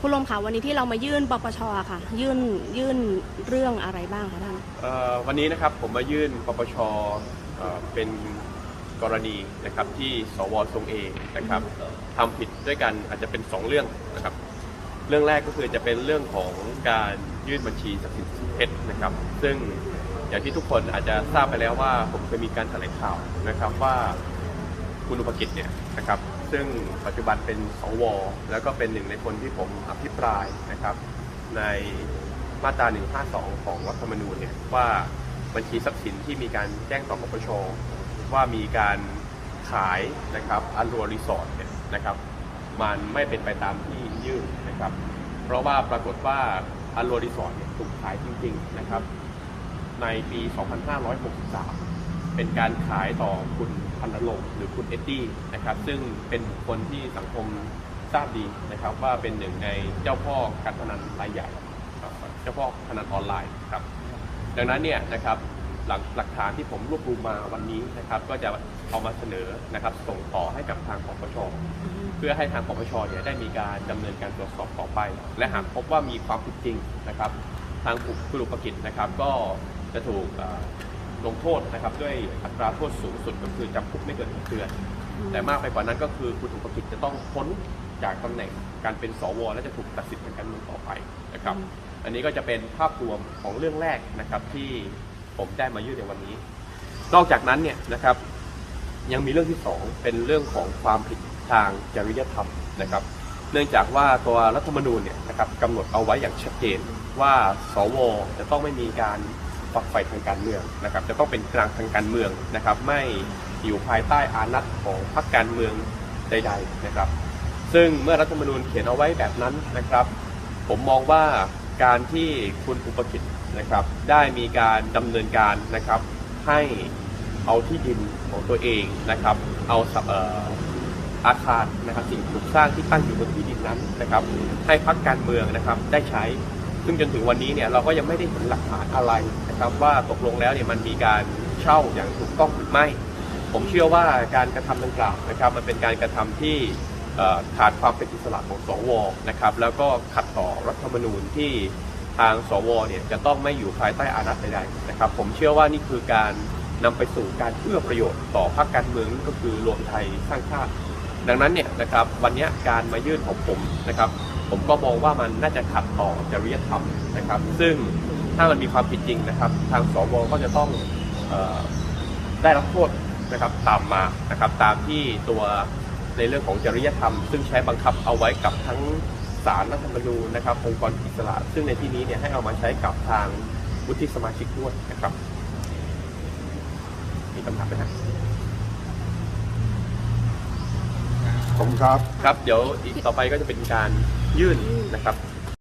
คุณลมค่ะวันนี้ที่เรามายื่นปปชค่ะ ยื่นยื่นเรื่องอะไรบ้างคะท่านวันนี้นะครับผมมายื่นปปชเป็นกรณีนะครับที่สวทรงเองนะครับทำผิดด้วยกันอาจจะเป็น 2 เรื่องนะครับ เรื่องแรกก็คือจะเป็นเรื่องของการยื่นบัญชีทรัพย์สินเท็จนะครับ ซึ่งอย่างที่ทุกคนอาจจะทราบไปแล้วว่าผมเคยมีการแถลงข่าวนะครับว่า คุณอุปกิจเนี่ยนะครับซึ่งปัจจุบันเป็นสวแล้วก็เป็นหนึ่งในคนที่ผมอภิปรายนะครับ ในมาตรา 152 ของรัฐธรรมนูญเนี่ยว่าบัญชีทรัพย์สินที่มีการแจ้งต่อปปชว่ามีการขายนะครับอันรัวรีสอร์ทเนี่ยนะครับมันไม่เป็นไปตามที่ยื่นนะครับ เพราะว่าปรากฏว่าอันรัวรีสอร์ทเนี่ยถูกขายจริงๆนะครับในปี 2563 เป็นการขายต่อคุณพันนรงหรือคุณเอ็ดดี้นะครับซึ่งเป็นคคลที่สังคมทราบดีนะครับ ว่าเป็นหนึ่งในเจ้าพ่อการพนันรายใหญ่เจ้าพ่อพนันออนไลน์ครับดังนั้นเนี่ยนะครับหลักหลักฐานที่ผมรวบรวมมาวันนี้นะครับ ก็จะเอามาเสนอนะครับ ส่งต่อให้กับทางปปชเพื่อให้ทางปปชเนี่ยได้มีการดำเนินการตรวจสอบต่อไป และหากพบว่ามีความผิดจริงนะครับ ทางคุณอุปกิจนะครับ ก็จะถูก ลงโทษนะครับด้วยอัตราโทษสูงสุดก็คือจำคุกไม่เกินหกเดือน แต่มากไปกว่านั้นก็คือคุณอุปกิจจะต้องพ้นจากตำแหน่งการเป็นสว และจะถูกตัดสิทธิ์ทางการเมืองต่อไปนะครับ อันนี้ก็จะเป็นภาพรวมของเรื่องแรกนะครับที่ผมได้มายื่นในวันนี้ นอกจากนั้นเนี่ยนะครับยังมีเรื่องที่สองเป็นเรื่องของความผิดทางจริยธรรมนะครับ เนื่องจากว่าตัวรัฐธรรมนูญเนี่ยนะครับกำหนดเอาไว้อย่างชัดเจนว่าสวจะต้องไม่มีการ ฝักใฝ่ทางการเมืองนะครับ จะต้องเป็นกลางทางการเมืองนะครับ ไม่อยู่ภายใต้อานัตของพรรคการเมืองใด ๆนะครับ ซึ่งเมื่อรัฐธรรมนูญเขียนเอาไว้แบบนั้นนะครับ ผมมองว่าการที่คุณอุปกิจนะครับ ได้มีการดำเนินการนะครับ ให้เอาที่ดินของตัวเองนะครับ เอาเอออาคารนะครับสิ่งปลูกสร้างที่ตั้งอยู่บนที่ดินนั้นนะครับ ให้พักการเมืองนะครับได้ใช้ ซึ่งจนถึงวันนี้เนี่ยเราก็ยังไม่ได้เห็นหลักฐานอะไรนะครับว่าตกลงแล้วเนี่ยมันมีการเช่าอย่างถูกต้องหรือไม่ ผมเชื่อว่าการกระทำดังกล่าวนะครับ มันเป็นการกระทำที่ขาดความเป็นอิสระของสวนะครับแล้วก็ขัดต่อรัฐธรรมนูญที่ทางสวเนี่ยจะต้องไม่อยู่ภายใต้อานัตใดๆนะครับ ผมเชื่อว่านี่คือการนำไปสู่การเอื้อประโยชน์ต่อพรรคการเมืองก็คือรวมไทยสร้างชาติ ดังนั้นเนี่ยนะครับวันนี้การมายื่นของผมนะครับ ผมก็มองว่ามันน่าจะขัดต่อจริยธรรมนะครับ ซึ่งถ้ามันมีความผิดจริงนะครับ ทางสวก็จะต้องเออได้รับโทษนะครับตามมานะครับตามที่ตัวในเรื่องของจริยธรรม ซึ่งใช้บังคับเอาไว้กับทั้งศาลรัฐธรรมนูญนะครับองค์กรอิสระ ซึ่งในที่นี้เนี่ยให้เอามาใช้กับทางวุฒิสมาชิกด้วยนะครับ มีคำถามไหมครับผมครับ ครับ เดี๋ยวอีกต่อไปก็จะเป็นการ ยื่นนะครับ